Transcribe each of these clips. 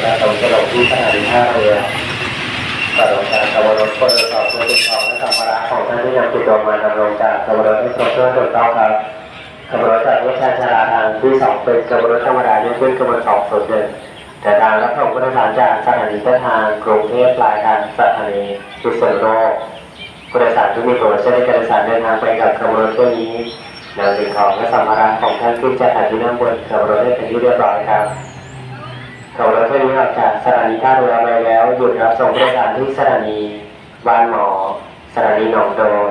จะลงที่สถานีท่าเรือก่อนลงจากขบวนรถคนเรือสอบตัวติดต่อและสัมระของท่านที่นำติดตัวมาดำรงจากขบวนรถให้ครบถ้วนถูกต้องครับขบวนรถจากวิชาชาลาทางที่สองเป็นขบวนรถธรรมดาเนี่ยกเว้นขบวนดสองส่วนเดินแต่ทางรับส่งผู้โดยสารจากสถานีต้นทางกรุงเทพปลายทางสถานีพิษณุโลกผู้โดยสารที่มีตั๋วใช้ในการโดยสารเดินทางไปกับขบวนรถเที่ยวนี้นำสิ่งของและสัมภาระของท่านขึ้นจากฐานที่นั่งบนขบวนรถได้เป็นที่เรียบร้อยครับ ขบวนรถเที่ยวนี้ออกจากสถานีท่าเรือไปแล้วหยุดรับส่งผู้โดยสารที่สถานีบ้านหมอสถานีหนองโดน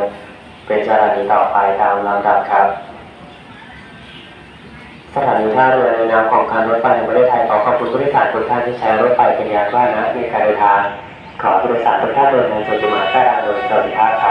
เป็นสถานีต่อไปตามลำดับครับ สถานีท่าเรือในนามของการรถไฟแห่งประเทศไทยขอขอบคุณผู้โดยสารทุกท่านที่ใช้รถไฟเป็นยานพาหนะในการเดินทางขอผู้โดยสารทุกท่านเดินทางสะดวกมากได้โดยสวัสดิภาพครับ